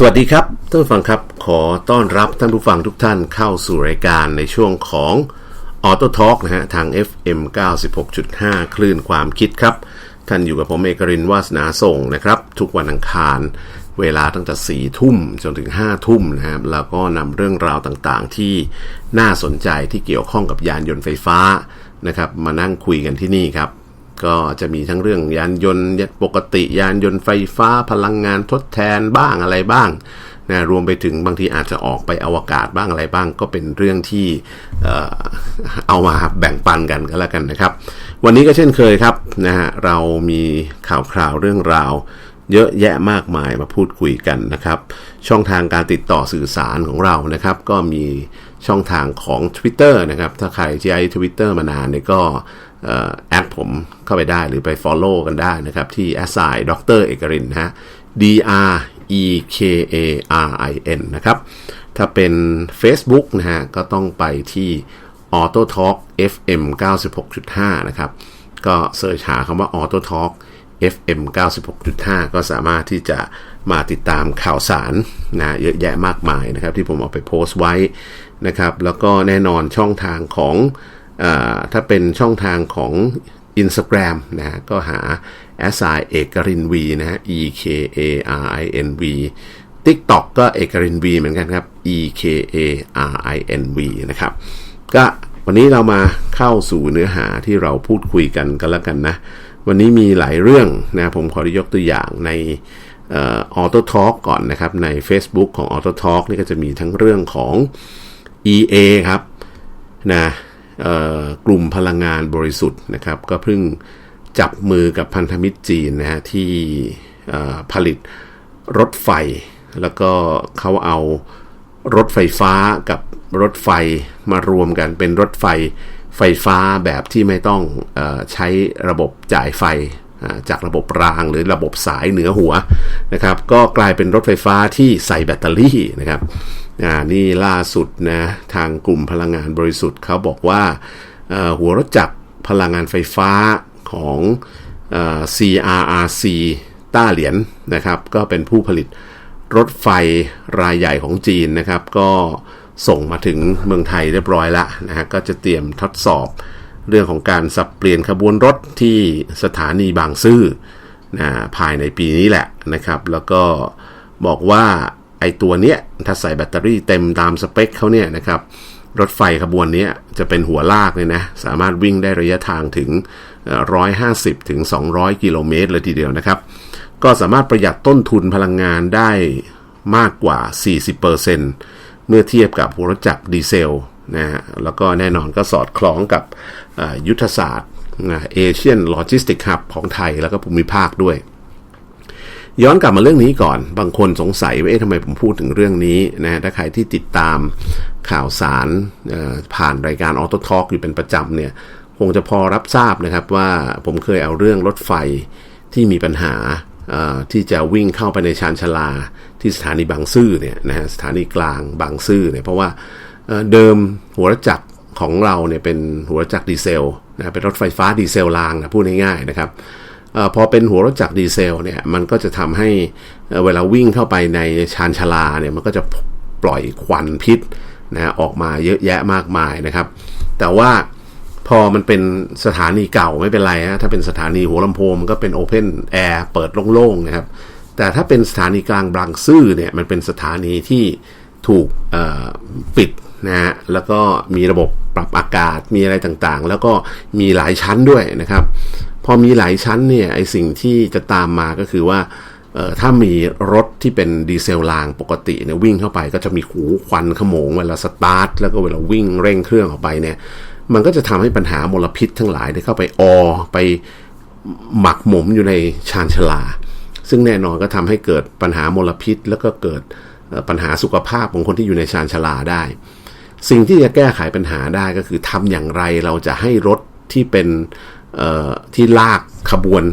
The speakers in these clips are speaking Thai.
สวัสดีครับท่านผู้ฟังครับ ขอต้อนรับท่านผู้ฟังทุกท่านเข้าสู่รายการในช่วงของ Auto Talk นะฮะทาง FM 96.5 คลื่นความคิดครับ ท่านอยู่กับผมเอกรินวาสนาส่งนะครับ ทุกวันอังคารเวลาตั้งแต่ 4 ทุ่มจนถึง 5 ทุ่มนะครับแล้วก็นำเรื่องราวต่างๆ ที่น่าสนใจที่เกี่ยวข้องกับยานยนต์ไฟฟ้านะครับมานั่งคุยกันที่นี่ครับ ก็จะมีทั้งเรื่องยานยนต์ปกติยานยนต์ไฟฟ้าพลังงานทดแทนบ้างอะไรบ้างนะรวมไปถึงบางทีอาจจะออกไปอวกาศบ้างอะไรบ้าง ก็เป็นเรื่องที่เอามาแบ่งปันกันก็แล้วกันนะครับ วันนี้ก็เช่นเคยครับนะฮะเรามีข่าวคราวเรื่องราว เยอะแยะมากมายมาพูดคุยกันนะครับ ช่องทางการติดต่อสื่อสารของเรานะครับ ก็มีช่องทางของ Twitter นะครับ ถ้าใครใช้ Twitter มานานเนี่ยก็ แอดผมเข้าไปได้หรือไป Follow กันได้นะครับ ที่ a s i ดรเอกรินนะฮะ D R E K A R I N นะครับ ถ้าเป็น Facebook นะฮะ ก็ต้องไปที่ Auto Talk FM 96.5 นะครับ ก็เสิร์ชหาคำว่า Auto Talk FM 96.5 ก็สามารถที่จะมาติดตามข่าวสารนะเยอะแยะมากมายนะครับ ที่ผมเอาไปโพสต์ไว้นะครับ แล้วก็แน่นอนช่องทางของ ถ้าเป็นช่องทางของ Instagram นะก็หา s i เอกริน V นะ E K A R I N V TikTok ก็เอกริน V เหมือนกันครับ E K A R I N V นะครับ ก็วันนี้เรามาเข้าสู่เนื้อหาที่เราพูดคุยกันกันแล้วกันนะ วันนี้มีหลายเรื่องนะ ผมขอยกตัวอย่างในออโต้ทอล์กก่อนนะครับ ใน Facebook ของ Auto Talk นี่ก็จะมีทั้งเรื่องของ EA ครับนะ กลุ่มพลังงานบริสุทธิ์นะครับ ก็เพิ่งจับมือกับพันธมิตรจีนนะฮะที่ผลิตรถไฟ แล้วก็เขาเอารถไฟฟ้ากับรถไฟมารวมกันเป็นรถไฟไฟฟ้าแบบที่ไม่ต้องอใช้ระบบจ่ายไฟจากระบบรางหรือระบบสายเหนือหัวนะครับ ก็กลายเป็นรถไฟฟ้าที่ใส่แบตเตอรี่นะครับ นี่ล่าสุดนะทางกลุ่มพลังงานบริสุทธิ์เขาบอกว่าหัวรถจักรพลังงานไฟฟ้าของ CRRC ต้าเหรียญนนะครับ ก็เป็นผู้ผลิตรถไฟรายใหญ่ของจีนนะครับ ก็ส่งมาถึงเมืองไทยเรียบร้อยแล้วนะฮะก็จะเตรียมทดสอบเรื่องของการสับเปลี่ยนขบวนรถที่สถานีบางซื่อนะภายในปีนี้แหละนะครับ แล้วก็บอกว่า ไอตัวเนี้ยถ้าใส่แบตเตอรี่เต็มตามสเปคเขาเนี่ยนะครับรถไฟขบวนนี้จะเป็นหัวลากเลยนะ สามารถวิ่งได้ระยะทางถึง 150 ถึง 200 กิโลเมตรเลยทีเดียวนะครับ ก็สามารถประหยัดต้นทุนพลังงานได้มากกว่า 40%เมื่อเทียบกับหัวรถจักรดีเซลนะฮะแล้วก็แน่นอนก็สอดคล้องกับยุทธศาสตร์เอเชียนโลจิสติกฮับของไทยแล้วก็ภูมิภาคด้วย ย้อนกลับมาเรื่องนี้ก่อน บางคนสงสัยว่าเอ๊ะทำไมผมพูดถึงเรื่องนี้นะถ้าใครที่ติดตามข่าวสารผ่านรายการออโต้ทอล์กอยู่เป็นประจำเนี่ย คงจะพอรับทราบนะครับว่าผมเคยเอาเรื่องรถไฟที่มีปัญหาที่จะวิ่งเข้าไปในชานชาลา ที่สถานีบางซื่อเนี่ยนะฮะสถานีกลางบางซื่อเนี่ยเพราะว่าเดิมหัวรจักรของเราเนี่ยเป็นหัวรจักรดีเซลนะเป็นรถไฟฟ้าดีเซลรางนะพูดง่ายๆนะครับ พอเป็นหัวรถจักรดีเซลเนี่ยมันก็จะทำให้เวลาวิ่งเข้าไปในชานชาลาเนี่ยมันก็จะปล่อยควันพิษนะออกมาเยอะแยะมากมายนะครับ แต่ว่าพอมันเป็นสถานีเก่าไม่เป็นไรฮะถ้าเป็นสถานีหัวลำโพงมันก็เป็นโอเพนแอร์เปิดโล่งๆนะครับ แต่ถ้าเป็นสถานีกลางบางซื่อเนี่ยมันเป็นสถานีที่ถูกปิดนะฮะแล้วก็มีระบบปรับอากาศมีอะไรต่างๆ แล้วก็มีหลายชั้นด้วยนะครับ พอมีหลายชั้นเนี่ยไอสิ่งที่จะตามมาก็คือว่าถ้ามีรถที่เป็นดีเซลรางปกติเนี่ยวิ่งเข้าไปก็จะมีหูควันขโมงเวลาสตาร์ทแล้วก็เวลาวิ่งเร่งเครื่องออกไปเนี่ยมันก็จะทำให้ปัญหามลพิษทั้งหลายได้เข้าไปออไปหมักหมมอยู่ในชานชลา ซึ่งแน่นอนก็ทำให้เกิดปัญหามลพิษ แล้วก็เกิดปัญหาสุขภาพของคนที่อยู่ในชานชลาได้ สิ่งที่จะแก้ไขปัญหาได้ก็คือทำอย่างไรเราจะให้รถที่เป็น ที่ลากขบวน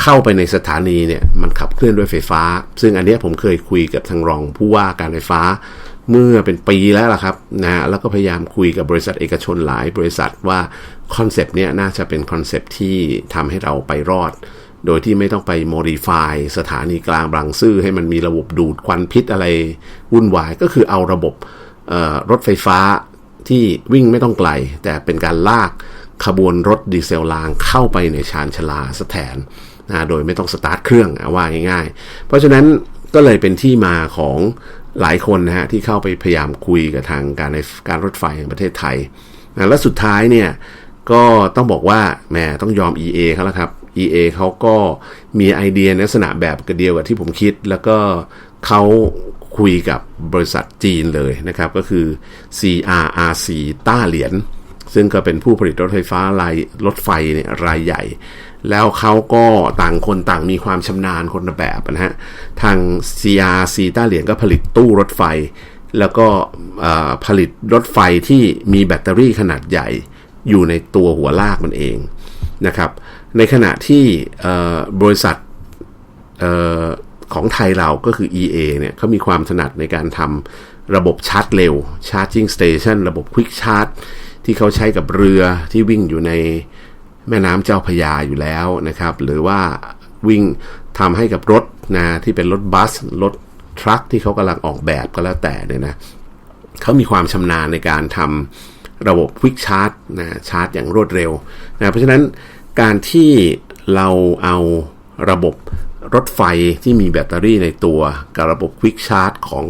เข้าไปในสถานีเนี่ยมันขับเคลื่อนด้วยไฟฟ้า ซึ่งอันนี้ผมเคยคุยกับทางรองผู้ว่าการไฟฟ้าเมื่อเป็นปีแล้วล่ะครับนะแล้วก็พยายามคุยกับบริษัทเอกชนหลายบริษัทว่าคอนเซปต์เนี้ยน่าจะเป็นคอนเซปต์ที่ทำให้เราไปรอด โดยที่ไม่ต้องไป modify สถานีกลางบางซื่อให้มันมีระบบดูดควันพิษอะไรวุ่นวาย ก็คือเอาระบบรถไฟฟ้าที่วิ่งไม่ต้องไกล แต่เป็นการลาก ขบวนรถดีเซลรางเข้าไปในชานชลาสแทนนะโดยไม่ต้องสตาร์ทเครื่องว่าง่ายๆ เพราะฉะนั้นก็เลยเป็นที่มาของหลายคนนะฮะที่เข้าไปพยายามคุยกับทางการในการรถไฟแห่งประเทศไทยนะและสุดท้ายเนี่ยก็ต้องบอกว่าแหมต้องยอม EA เขาแล้วครับ EA เขาก็มีไอเดียลักษณะแบบกระเดียวกับที่ผมคิด แล้วก็เขาคุยกับบริษัทจีนเลยนะครับ ก็คือ CRRC ต้าเหรียญ ซึ่งก็เป็นผู้ผลิตรถไฟฟ้ารายรถไฟเนี่ยรายใหญ่ แล้วเขาก็ต่างคนต่างมีความชำนาญคนละแบบนะฮะ ทาง CRC ต้าเหรียญก็ผลิตตู้รถไฟ แล้วก็ผลิตรถไฟที่มีแบตเตอรี่ขนาดใหญ่อยู่ในตัวหัวลากมันเองนะครับ ในขณะที่บริษัทของไทยเราก็คือ EA เนี่ยเขามีความถนัดในการทำระบบชาร์จเร็ว Charging Station ระบบ Quick Charge ที่เขาใช้กับเรือที่วิ่งอยู่ในแม่น้ำเจ้าพยาอยู่แล้วนะครับ หรือว่าวิ่งทำให้กับรถนะที่เป็นรถบัส รถทรัคที่เขากำลังออกแบบก็แล้วแต่เนี่ยนะเขามีความชำนาญในการทำระบบวิกชาร์จนะชาร์จอย่างรวดเร็วนะเพราะฉะนั้นการที่เราเอาระบบรถไฟที่มีแบตเตอรี่ในตัวกับระบบวิกชาร์จของ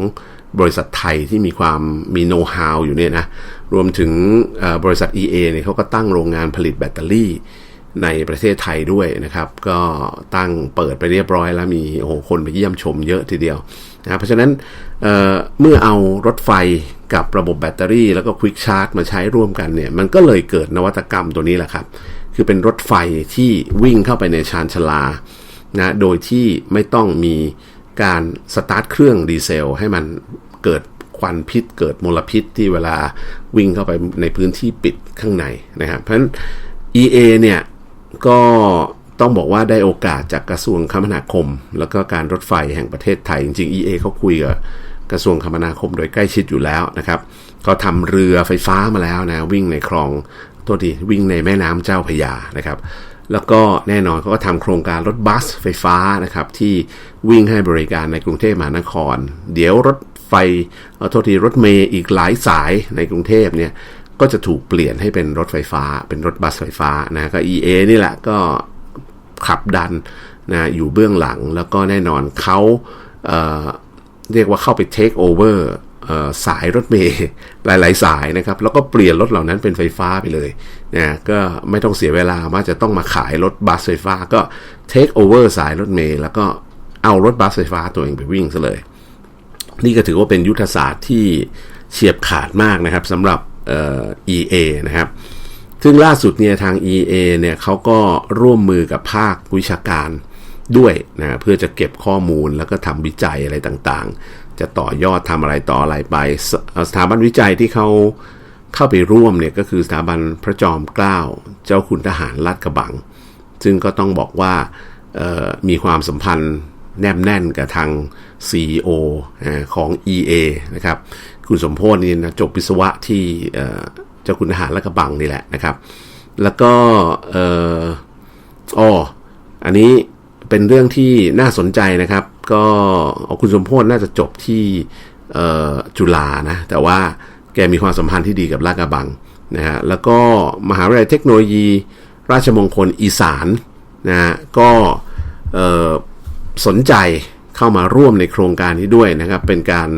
บริษัทไทยที่มีความมีโน้ตฮาวอยู่เนี่ยนะรวมถึงบริษัท EA เนี่ยเขาก็ตั้งโรงงานผลิตแบตเตอรี่ในประเทศไทยด้วยนะครับ ก็ตั้งเปิดไปเรียบร้อยแล้วมีโอ้โหคนไปเยี่ยมชมเยอะทีเดียวนะเพราะฉะนั้นเเมื่อเอารถไฟกับระบบแบตเตอรี่ แล้วก็ควิกชาร์จมาใช้ร่วมกันเนี่ย มันก็เลยเกิดนวัตกรรมตัวนี้แหละครับ คือเป็นรถไฟที่วิ่งเข้าไปในชานชลานะโดยที่ไม่ต้องมีการสตาร์ทเครื่องดีเซลให้มัน เกิดควันพิษ เกิดมลพิษที่เวลาวิ่งเข้าไปในพื้นที่ปิดข้างในนะครับ เพราะฉะนั้น EA เนี่ยก็ต้องบอกว่าได้โอกาสจากกระทรวงคมนาคม แล้วก็การรถไฟแห่งประเทศไทย จริงๆ EA เขาคุยกับกระทรวงคมนาคมโดยใกล้ชิดอยู่แล้วนะครับเขาทำเรือไฟฟ้ามาแล้วนะวิ่งในคลองตัวดีวิ่งในแม่น้ำเจ้าพยานะครับ แล้วก็แน่นอนเขาก็ทำโครงการรถบัสไฟฟ้านะครับที่วิ่งให้บริการในกรุงเทพมหานคร เดี๋ยวรถ ไฟโทษทีรถเมย์อีกหลายสายในกรุงเทพเนี่ยก็จะถูกเปลี่ยนให้เป็นรถไฟฟ้า เป็นรถบัสไฟฟ้านะก็ EA นี่แหละก็ขับดันนะอยู่เบื้องหลังแล้วก็แน่นอนเขาเเรียกว่าเข้าไปเทคโอเวอร์สายรถเมย์หลาย ๆ สายนะครับ แล้วก็เปลี่ยนรถเหล่านั้นเป็นไฟฟ้าไปเลยนะก็ไม่ต้องเสียเวลาว่าจะต้องมาขายรถบัสไฟฟ้า ก็เทคโอเวอร์สายรถเมย์แล้วก็เอารถบัสไฟฟ้าตัวเองไปวิ่งซะเลย นี่ก็ถือว่าเป็นยุทธศาสตร์ที่เฉียบขาดมากนะครับสำหรับ EA นะครับ ซึ่งล่าสุดเนี่ยทาง EA เนี่ยเขาก็ร่วมมือกับภาควิชาการด้วยนะเพื่อจะเก็บข้อมูลแล้วก็ทำวิจัยอะไรต่างๆ จะต่อยอดทำอะไรต่ออะไรไปสถาบันวิจัยที่เขาเข้าไปร่วมเนี่ยก็คือสถาบันพระจอมเกล้าเจ้าคุณทหารลาดกระบัง ซึ่งก็ต้องบอกว่ามีความสัมพันธ์ แนบแน่นกับทาง CEO ของ EA นะครับ คุณสมโพศนี่นะจบวิศวะที่เจ้าคุณทหารและกระบังนี่แหละนะครับ แล้วก็อ๋ออันนี้เป็นเรื่องที่น่าสนใจนะครับ ก็คุณสมโพศน่าจะจบที่จุฬานะ แต่ว่าแกมีความสัมพันธ์ที่ดีกับลาดกระบังนะฮะแล้วก็มหาวิทยาลัยเทคโนโลยี ราชมงคลอีสานนะฮะก็ สนใจเข้ามาร่วมในโครงการนี้ด้วยนะครับ เป็นการ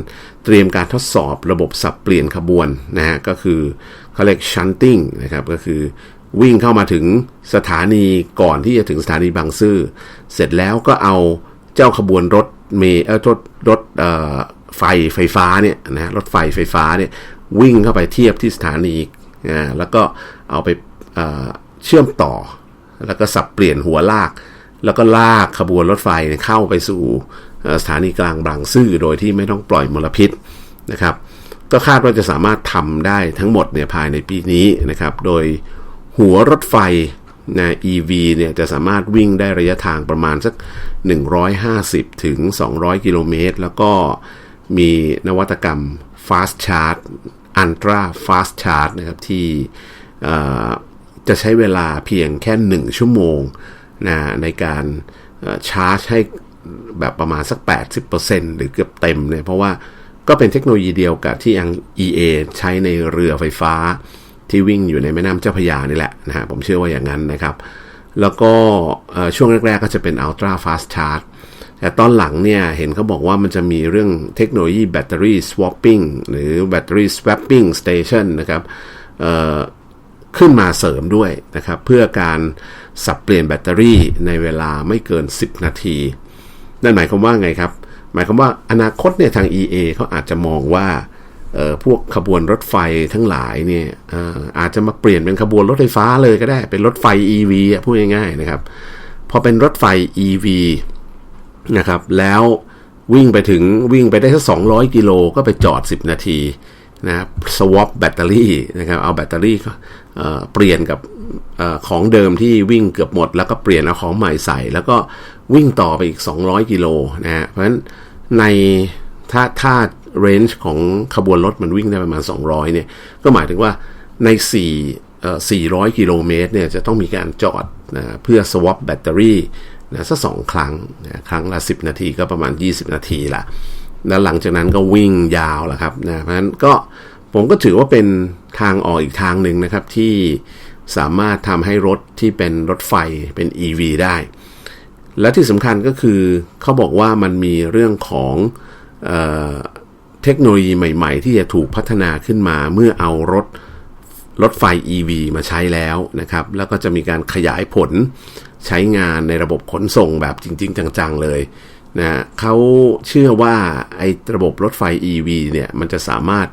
เตรียมการทดสอบระบบสับเปลี่ยนขบวนนะฮะก็คือเขาเรียกชันติ้งนะครับก็คือวิ่งเข้ามาถึงสถานีก่อนที่จะถึงสถานีบางซื่อ เสร็จแล้วก็เอาเจ้าขบวนรถเมล์เออรถรถไฟไฟฟ้าเนี่ยนะรถไฟไฟฟ้าเนี่ยวิ่งเข้าไปเทียบที่สถานีนะแล้วก็เอาไปเเชื่อมต่อ แล้วก็สับเปลี่ยนหัวลาก แล้วก็ลากขบวนรถไฟเข้าไปสู่สถานีกลางบางซื่อโดยที่ไม่ต้องปล่อยมลพิษนะครับ ก็คาดว่าจะสามารถทำได้ทั้งหมดเนี่ยภายในปีนี้นะครับ โดยหัวรถไฟนะ EV เนี่ยจะสามารถวิ่งได้ระยะทางประมาณสัก 150 ถึง 200 กิโลเมตร แล้วก็มีนวัตกรรม Fast Charge Ultra Fast Charge นะครับที่จะใช้เวลาเพียงแค่ 1 ชั่วโมง นะในการชาร์จให้แบบประมาณสัก 80%หรือเกือบเต็มเนี่ยเพราะว่าก็เป็นเทคโนโลยีเดียวกับที่ยัง EA ใช้ในเรือไฟฟ้าที่วิ่งอยู่ในแม่น้ำเจ้าพยานี่แหละนะฮะผมเชื่อว่าอย่างนั้นนะครับ แล้วก็ช่วงแรก ๆ ก็จะเป็น Ultra Fast Charge แต่ตอนหลังเนี่ยเห็นเขาบอกว่ามันจะมีเรื่องเทคโนโลยีแบตเตอรี่ swapping หรือแบตเตอรี่ swapping station นะครับขึ้นมาเสริมด้วยนะครับ เพื่อการ สับเปลี่ยนแบตเตอรี่ในเวลาไม่เกิน 10 นาที นั่นหมายความว่าไงครับ หมายความว่าอนาคตเนี่ยทาง EA เขาอาจจะมองว่าพวกขบวนรถไฟทั้งหลายเนี่ยอาจจะมาเปลี่ยนเป็นขบวนรถไฟฟ้าเลยก็ได้เป็นรถไฟ EV พูดง่ายๆนะครับ พอเป็นรถไฟ EV นะครับ แล้ววิ่งไปถึงวิ่งไปได้สัก200 กิโลก็ไปจอด 10 นาทีนะครับสวอปแบตเตอรี่นะครับเอาแบตเตอรี่เปลี่ยนกับ อของเดิมที่วิ่งเกือบหมด แล้วก็เปลี่ยนเอาของใหม่ใส่ แล้วก็วิ่งต่อไปอีก 200 กิโลนะฮะเพราะฉะนั้นในถ้าถ้าเรนจ์ของขบวนรถมันวิ่งได้ประมาณ 200 เนี่ย ก็หมายถึงว่าใน4เอ่อ400 กิโลเมตรเนี่ยจะต้องมีการจอดนะเพื่อสวอปแบตเตอรี่นะสักสองครั้งนะครั้งละ 10 นาทีก็ประมาณ 20 นาทีละแล้วหลังจากนั้นก็วิ่งยาวแหละครับนะเพราะฉะนั้นก็ผมก็ถือว่าเป็นทางออกอีกทางหนึ่งนะครับที่ สามารถทำให้รถที่เป็นรถไฟเป็น EV ได้ และที่สำคัญก็คือเขาบอกว่ามันมีเรื่องของเออเทคโนโลยีใหม่ ๆ ที่จะถูกพัฒนาขึ้นมาเมื่อเอารถรถไฟ EV มาใช้แล้วนะครับ แล้วก็จะมีการขยายผลใช้งานในระบบขนส่งแบบจริง ๆ จัง ๆ เลยนะเขาเชื่อว่าไอ้ระบบรถไฟ EV เนี่ยมันจะสามารถ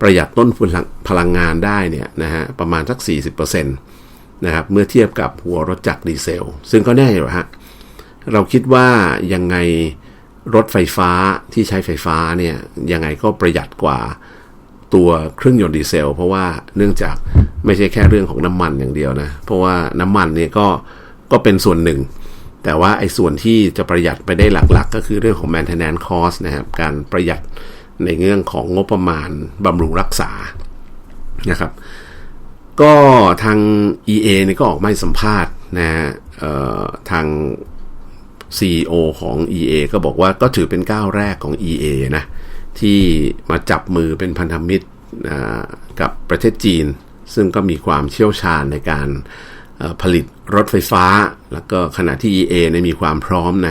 ประหยัดต้นทุนพลังงานได้เนี่ยนะฮะประมาณสัก 40%นะครับเมื่อเทียบกับหัวรถจักรดีเซล ซึ่งก็แน่อยู่ฮะเราคิดว่ายังไงรถไฟฟ้าที่ใช้ไฟฟ้าเนี่ยยังไงก็ประหยัดกว่าตัวเครื่องยนต์ดีเซล เพราะว่าเนื่องจากไม่ใช่แค่เรื่องของน้ำมันอย่างเดียวนะ เพราะว่าน้ำมันเนี่ยก็ก็เป็นส่วนหนึ่ง แต่ว่าไอ้ส่วนที่จะประหยัดไปได้หลักๆ ก็คือเรื่องของ maintenance cost นะครับการประหยัด ในเรื่องของงบประมาณบำรุงรักษานะครับ ก็ทาง EA นี่ยก็ออกมาสัมภาษณ์นะทาง CEO ของ EA ก็บอกว่าก็ถือเป็นก้าวแรกของ EA นะที่มาจับมือเป็นพันธมิตรกับประเทศจีน ซึ่งก็มีความเชี่ยวชาญในการผลิตรถไฟฟ้า แล้วก็ขณะที่ EA ในมีความพร้อมใน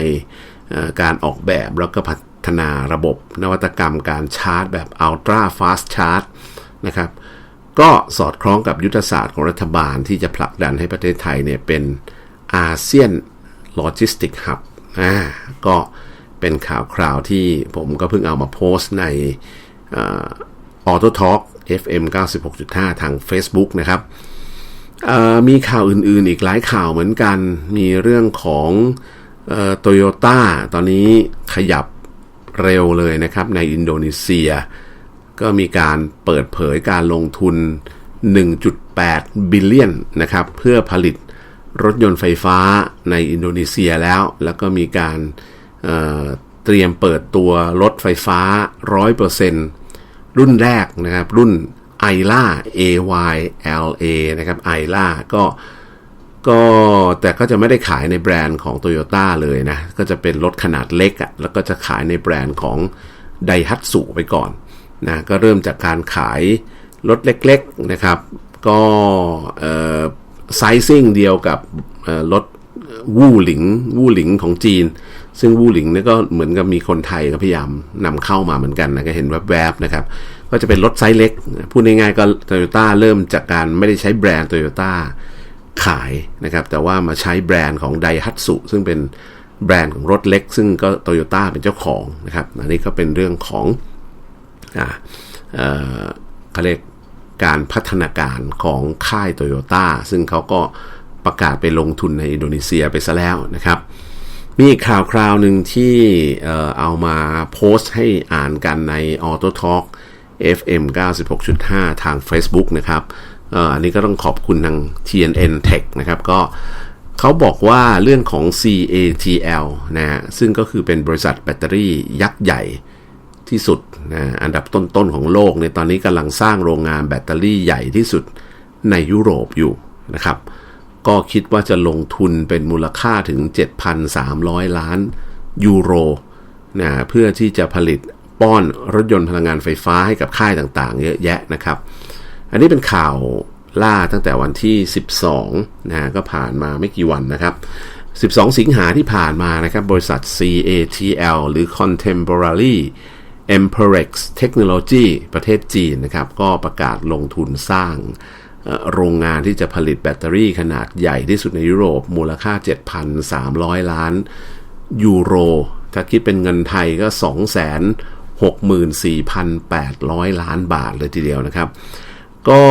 การออกแบบแล้วก็พ ฒนาระบบนวัตกรรมการชาร์จแบบ Ultra Fast Charge นะครับก็สอดคล้องกับยุทธศาสตร์ของรัฐบาลที่จะผลักดันให้ประเทศไทยเนี่ยเป็นอาเซียนโลจิสติกส์ฮับอ่าก็เป็นข่าวคราวที่ผมก็เพิ่งเอามาโพสต์ในออโต้ทอล์ก FM 96.5 ทาง Facebook นะครับมีข่าวอื่นๆอีกหลายข่าวเหมือนกัน มีเรื่องของโตโยต้าตอนนี้ขยับ เร็วเลยนะครับในอินโดนีเซีย ก็มีการเปิดเผยการลงทุน 1.8 บิลเลียนนะครับเพื่อผลิตรถยนต์ไฟฟ้าในอินโดนีเซียแล้ว แล้วก็มีการเเตรียมเปิดตัวรถไฟฟ้า 100%รุ่นแรกนะครับรุ่น i l a A Y L A นะครับ i l a ก็ ก็แต่ก็จะไม่ได้ขายในแบรนด์ของ Toyota เลยนะ ก็จะเป็นรถขนาดเล็กอะ่ะแล้วก็จะขายในแบรนด์ของไดฮัตสุไปก่อนนะก็เริ่มจากการขายรถเล็กๆนะครับ ก็ไซซิ่งเดียวกับรถวู่หลิงวู่หลิงของจีน ซึ่งวู่หลิงนี่ก็เหมือนกับมีคนไทยก็พยายามนำเข้ามาเหมือนกันนะก็เห็นแวบๆนะครับ ก็จะเป็นรถไซส์เล็ก พูดง่ายๆก็โตโยต้าเริ่มจากการไม่ได้ใช้แบรนด์โตโยต้า ขายนะครับ แต่ว่ามาใช้แบรนด์ของไดฮัตสุซึ่งเป็นแบรนด์ของรถเล็ก ซึ่งก็โตโยต้าเป็นเจ้าของนะครับอันนี้ก็เป็นเรื่องของอ่าเอ่อเขาเรียกการพัฒนาการของค่ายโตโยต้าซึ่งเขาก็ประกาศไปลงทุนในอินโดนีเซียไปซะแล้วนะครับ มีข่าวคราวหนึ่งที่เอ่อเอามาโพสต์ให้อ่านกันใน Auto Talk FM 96.5 ทาง Facebook นะครับ อันนี้ก็ต้องขอบคุณทาง TNN Tech นะครับก็เขาบอกว่าเรื่องของ CATL นะฮะซึ่งก็คือเป็นบริษัทแบตเตอรี่ยักษ์ใหญ่ที่สุดนะอันดับต้น ๆ ของโลกในตอนนี้กำลังสร้างโรงงานแบตเตอรี่ใหญ่ที่สุดในยุโรปอยู่นะครับ ก็คิดว่าจะลงทุนเป็นมูลค่าถึง 7,300 ล้านยูโรนะเพื่อที่จะผลิตป้อนรถยนต์พลังงานไฟฟ้าให้กับค่ายต่างๆ เยอะแยะนะครับ อันนี้เป็นข่าวล่าตั้งแต่วันที่ 12นะก็ผ่านมาไม่กี่วันนะครับ 12 สิงหาที่ผ่านมานะครับ บริษัท CATL หรือ Contemporary Emperex Technology ประเทศจีนนะครับ ก็ประกาศลงทุนสร้างโรงงานที่จะผลิตแบตเตอรี่ขนาดใหญ่ที่สุดในยุโรป มูลค่า 7,300 ล้านยูโร ถ้าคิดเป็นเงินไทยก็ 264,800 ล้านบาทเลยทีเดียวนะครับ ก็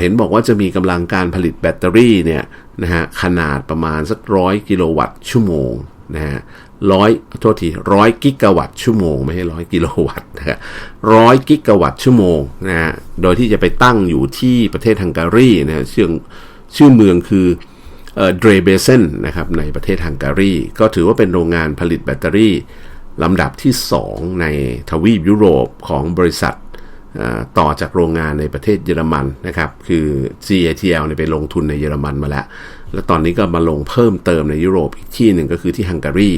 เห็นบอกว่าจะมีกำลังการผลิตแบตเตอรี่เนี่ยนะฮะขนาดประมาณสักร้อยกิโลวัตต์ชั่วโมงนะฮะร้อยโทษทีร้อยกิกะวัตต์ชั่วโมง ไม่ใช่ร้อยกิโลวัตต์นะร้อยกิกะวัตต์ชั่วโมงนะฮะโดยที่จะไปตั้งอยู่ที่ประเทศฮังการีนะชื่อชื่อเมืองคือเดรเบเซนนะครับในประเทศฮังการี ก็ถือว่าเป็นโรงงานผลิตแบตเตอรี่ลำดับที่ 2 ในทวีปยุโรปของบริษัท ต่อจากโรงงานในประเทศเยอรมันนะครับ คือ CATL เนี่ยไปลงทุนในเยอรมันมาแล้ว แล้วตอนนี้ก็มาลงเพิ่มเติมในยุโรปอีกที่หนึ่งก็คือที่ฮังการี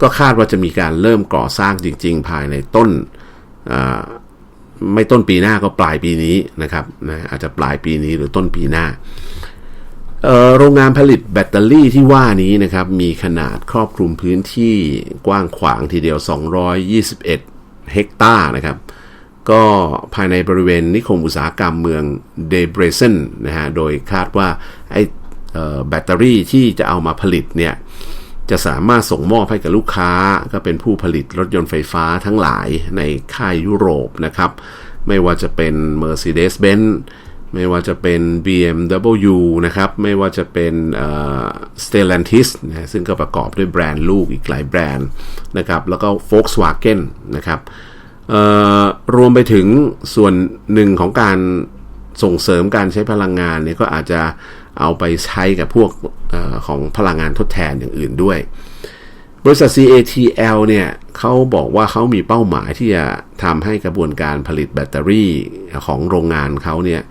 ก็คาดว่าจะมีการเริ่มก่อสร้างจริง ๆ ภายในต้นไม่ต้นปีหน้าก็ปลายปีนี้นะครับนะอาจจะปลายปีนี้หรือต้นปีหน้าโรงงานผลิตแบตเตอรี่ที่ว่านี้นะครับ มีขนาดครอบคลุมพื้นที่กว้างขวางทีเดียว 221 เฮกตาร์นะครับ ก็ภายในบริเวณนิคมอุตสาหกรรมเมืองเดเบรเซนนะฮะ โดยคาดว่าไอ้แบตเตอรี่ที่จะเอามาผลิตเนี่ยจะสามารถส่งมอบให้กับลูกค้า ก็เป็นผู้ผลิตรถยนต์ไฟฟ้าทั้งหลายในค่ายยุโรปนะครับ ไม่ว่าจะเป็น Mercedes-Benz ไม่ว่าจะเป็น BMW นะครับ ไม่ว่าจะเป็น Stellantis นะซึ่งก็ประกอบด้วยแบรนด์ลูกอีกหลายแบรนด์นะครับ แล้วก็ Volkswagen นะครับ รวมไปถึงส่วนหนึ่งของการส่งเสริมการใช้พลังงานเนี่ยก็อาจจะเอาไปใช้กับพวกอของพลังงานทดแทนอย่างอื่นด้วย บริษัท CATL เนี่ยเขาบอกว่าเขามีเป้าหมายที่จะทำให้กระบวนการผลิตแบตเตอรี่ของโรงงานเขาเนี่ย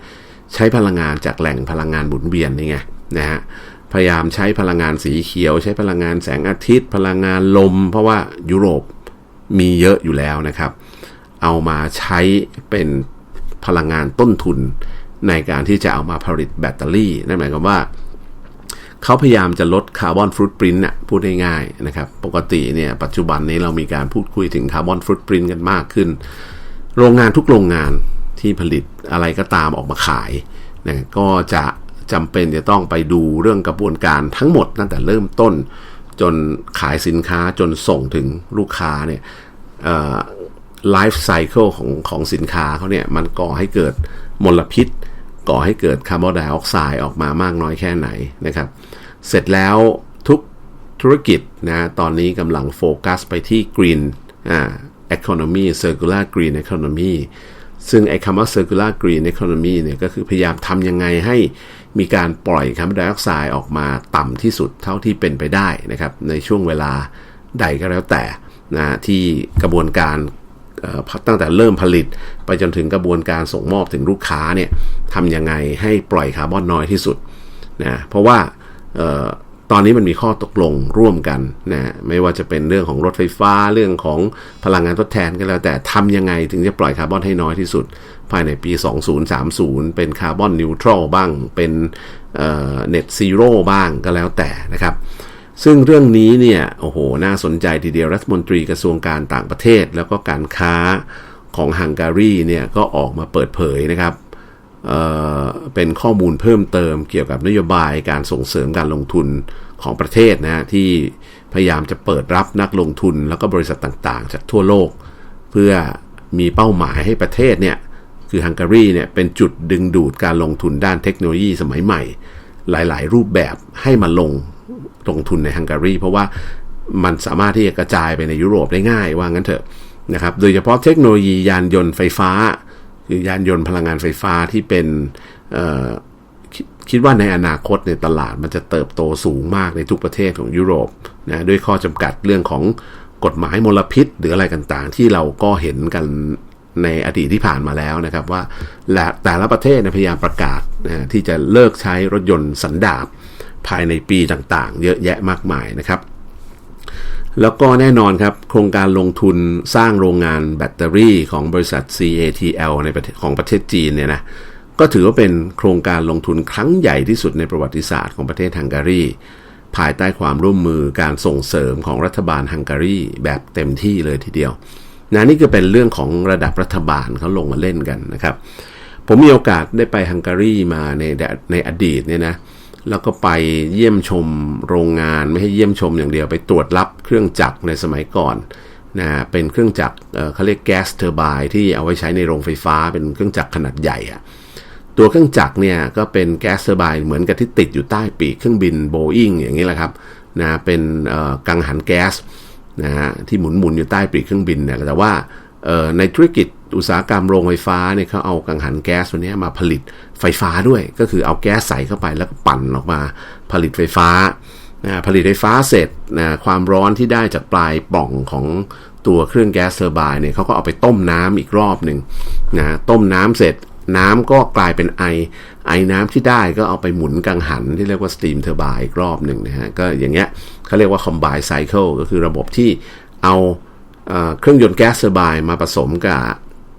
ใช้พลังงานจากแหล่งพลังงานหมุนเวียนนี่ไงนะฮะพยายามใช้พลังงานสีเขียว ใช้พลังงานแสงอาทิตย์ พลังงานลม เพราะว่ายุโรปมีเยอะอยู่แล้วนะครับ เอามาใช้เป็นพลังงานต้นทุนในการที่จะเอามาผลิตแบตเตอรี่ นั่นหมายความว่า เขาพยายามจะลดคาร์บอนฟุตปรินต์น่ะพูดง่ายๆนะครับ ปกติเนี่ยปัจจุบันนี้เรามีการพูดคุยถึงคาร์บอนฟุตปรินต์กันมากขึ้น โรงงานทุกโรงงานที่ผลิตอะไรก็ตามออกมาขายนะก็จะจำเป็นจะต้องไปดูเรื่องกระบวนการทั้งหมดตั้งแต่เริ่มต้น จนขายสินค้าจนส่งถึงลูกค้าเนี่ย ไลฟ์ไซเคิลของของสินค้าเขาเนี่ยมันก่อให้เกิดมลพิษ ก่อให้เกิดคาร์บอนไดออกไซด์ออกมามากน้อยแค่ไหนนะครับ เสร็จแล้วทุกธุรกิจนะตอนนี้กำลังโฟกัสไปที่ Green อ่า Economy Circular Green Economy ซึ่งไอ้คำว่า Circular Green Economy เนี่ยก็คือพยายามทำยังไงให้มีการปล่อยคาร์บอนไดออกไซด์ออกมาต่ำที่สุดเท่าที่เป็นไปได้นะครับในช่วงเวลาใดก็แล้วแต่นะที่กระบวนการ ตั้งแต่เริ่มผลิต ไปจนถึงกระบวนการส่งมอบถึงลูกค้าเนี่ยทำยังไงให้ปล่อยคาร์บอนน้อยที่สุดนะเพราะว่าตอนนี้มันมีข้อตกลงร่วมกันนะไม่ว่าจะเป็นเรื่องของรถไฟฟ้าเรื่องของพลังงานทดแทนก็แล้ว แต่ทำยังไงถึงจะปล่อยคาร์บอนให้น้อยที่สุด ภายในปี 2030 เป็นคาร์บอนนิวทรัลบ้าง เป็นเน็ตซีโร่บ้างก็แล้วแต่นะครับ ซึ่งเรื่องนี้เนี่ยโอ้โหน่าสนใจทีเดียวรัฐมนตรีกระทรวงการต่างประเทศ แล้วก็การค้าของฮังการีเนี่ยก็ออกมาเปิดเผยนะครับเเป็นข้อมูลเพิ่มเติมเกี่ยวกับนโยบายการส่งเสริมการลงทุนของประเทศนะที่พยายามจะเปิดรับนักลงทุนแล้วก็บริษัทต่างๆ จากทั่วโลก เพื่อมีเป้าหมายให้ประเทศเนี่ยคือฮังการีเนี่ยเป็นจุดดึงดูดการลงทุนด้านเทคโนโลยีสมัยใหม่ หลาย ๆ รูปแบบให้มาลงลงทุนในฮังการีเพราะว่ามันสามารถที่จะกระจายไปในยุโรปได้ง่ายว่างั้นเถอะนะครับโดยเฉพาะเทคโนโลยียานยนต์ไฟฟ้า คือยานยนต์พลังงานไฟฟ้าที่เป็นคิดว่าในอนาคตในตลาดมันจะเติบโตสูงมากในทุกประเทศของยุโรปนะด้วยข้อจำกัดเรื่องของกฎหมายมลพิษ หรืออะไรต่างๆ ที่เราก็เห็นกัน ในอดีตที่ผ่านมาแล้วนะครับว่าแต่ละประเทศพยายามประกาศที่จะเลิกใช้รถยนต์สันดาปภายในปีต่างๆ เยอะแยะมากมายนะครับ แล้วก็แน่นอนครับ โครงการลงทุนสร้างโรงงานแบตเตอรี่ของบริษัท CATL ในประเทศของประเทศจีนเนี่ยนะก็ถือว่าเป็นโครงการลงทุนครั้งใหญ่ที่สุดในประวัติศาสตร์ของประเทศฮังการีภายใต้ความร่วมมือการส่งเสริมของรัฐบาลฮังการีแบบเต็มที่เลยทีเดียว นะนี่ก็เป็นเรื่องของระดับรัฐบาลเขาลงมาเล่นกันนะครับ ผมมีโอกาสได้ไปฮังการีมาในในอดีตเนี่ยนะแล้วก็ไปเยี่ยมชมโรงงานไม่ให้เยี่ยมชมอย่างเดียวไปตรวจรับเครื่องจักรในสมัยก่อนนะเป็นเครื่องจักรเเขาเรียกแก๊สเทอร์ไบน์ที่เอาไว้ใช้ในโรงไฟฟ้าเป็นเครื่องจักรขนาดใหญ่อะตัวเครื่องจักรเนี่ยก็เป็นแก๊สเทอร์ไบน์เหมือนกับที่ติดอยู่ใต้ปีกเครื่องบินโบอิงอย่างนี้แหละครับนะเป็นกังหันแก๊ส นะฮะที่หมุนหมุนอยู่ใต้ปีกเครื่องบินเนี่ยแต่ว่าในธุรกิจอุตสาหกรรมโรงไฟฟ้าเนี่ยเขาเอากังหันแก๊สตัวนี้มาผลิตไฟฟ้าด้วย ก็คือเอาแก๊สใส่เข้าไปแล้วก็ปั่นออกมาผลิตไฟฟ้านะผลิตไฟฟ้าเสร็จนะความร้อนที่ได้จากปลายปล่องของตัวเครื่องแก๊สเทอร์ไบน์เนี่ยเขาก็เอาไปต้มน้ำอีกรอบหนึ่งนะต้มน้ำเสร็จน้ำก็กลายเป็นไอ ไอน้ำที่ได้ก็เอาไปหมุนกังหันที่เรียกว่าสตีมเทอร์ไบน์อีกรอบหนึ่งนะฮะก็อย่างเงี้ย เขาเรียกว่า combine cycle ก็คือระบบที่เอาเครื่องยนต์แก๊สเทอร์ไบน์มาผสมกับ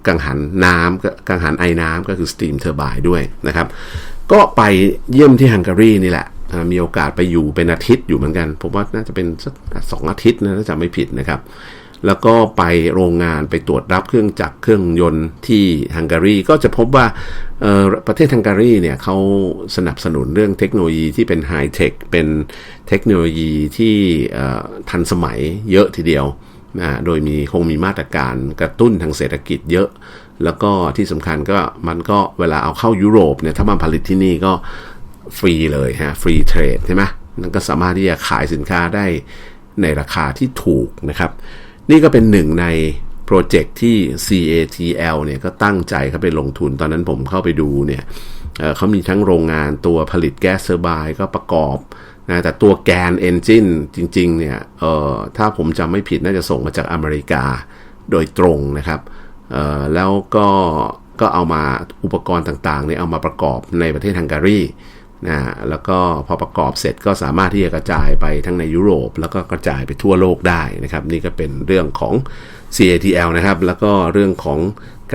กังหันน้ำกังหันไอน้ำก็คือสตีมเทอร์ไบน์ด้วยนะครับ ก็ไปเยี่ยมที่ฮังการีนี่แหละมีโอกาสไปอยู่เป็นอาทิตย์อยู่เหมือนกัน ผมว่าน่าจะเป็นสักสองอาทิตย์นะถ้าจำไม่ผิดนะครับ แล้วก็ไปโรงงานไปตรวจรับเครื่องจักรเครื่องยนต์ที่ฮังการีก็จะพบว่าประเทศฮังการีเนี่ยเขาสนับสนุนเรื่องเทคโนโลยีที่เป็นไฮเทคเป็นเทคโนโลยีที่ทันสมัยเยอะทีเดียวนะโดยมีคงมีมาตรการกระตุ้นทางเศรษฐกิจเยอะ แล้วก็ที่สำคัญก็มันก็เวลาเอาเข้ายุโรปเนี่ยถ้ามาผลิตที่นี่ก็ฟรีเลยฮะฟรีเทรดใช่ไหมนั่นก็สามารถที่จะขายสินค้าได้ในราคาที่ถูกนะครับ นี่ก็เป็นหนึ่งในโปรเจกต์ที่ CATL เนี่ยก็ตั้งใจเขาไปลงทุนตอนนั้นผมเข้าไปดูเนี่ยเขามีทั้งโรงงานตัวผลิตแก๊สเซอร์บายก็ประกอบนะแต่ตัวแกนเอนจินจริง ๆ เนี่ยถ้าผมจำไม่ผิดน่าจะส่งมาจากอเมริกาโดยตรงนะครับแล้วก็ก็เอามาอุปกรณ์ต่างๆเนี่ยเอามาประกอบในประเทศฮังการี นะแล้วก็พอประกอบเสร็จก็สามารถที่จะกระจายไปทั้งในยุโรป แล้วก็กระจายไปทั่วโลกได้นะครับ นี่ก็เป็นเรื่องของ CATL นะครับ แล้วก็เรื่องของ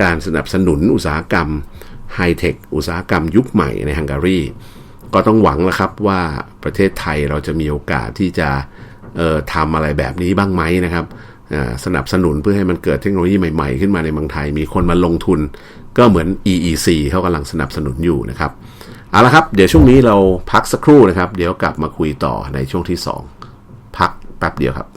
การสนับสนุนอุตสาหกรรมไฮเทคอุตสาหกรรมยุคใหม่ในฮังการีก็ต้องหวังแล้วครับว่าประเทศไทยเราจะมีโอกาสที่จะทำอะไรแบบนี้บ้างไหมนะครับสนับสนุนเพื่อให้มันเกิดเทคโนโลยีใหม่ๆ ขึ้นมาในเมืองไทย มีคนมาลงทุน ก็เหมือน EEC เขากำลังสนับสนุนอยู่นะครับ เอาละครับ เดี๋ยวช่วงนี้เราพักสักครู่นะครับ เดี๋ยวกลับมาคุยต่อในช่วงที่ 2 พักแป๊บเดียวครับ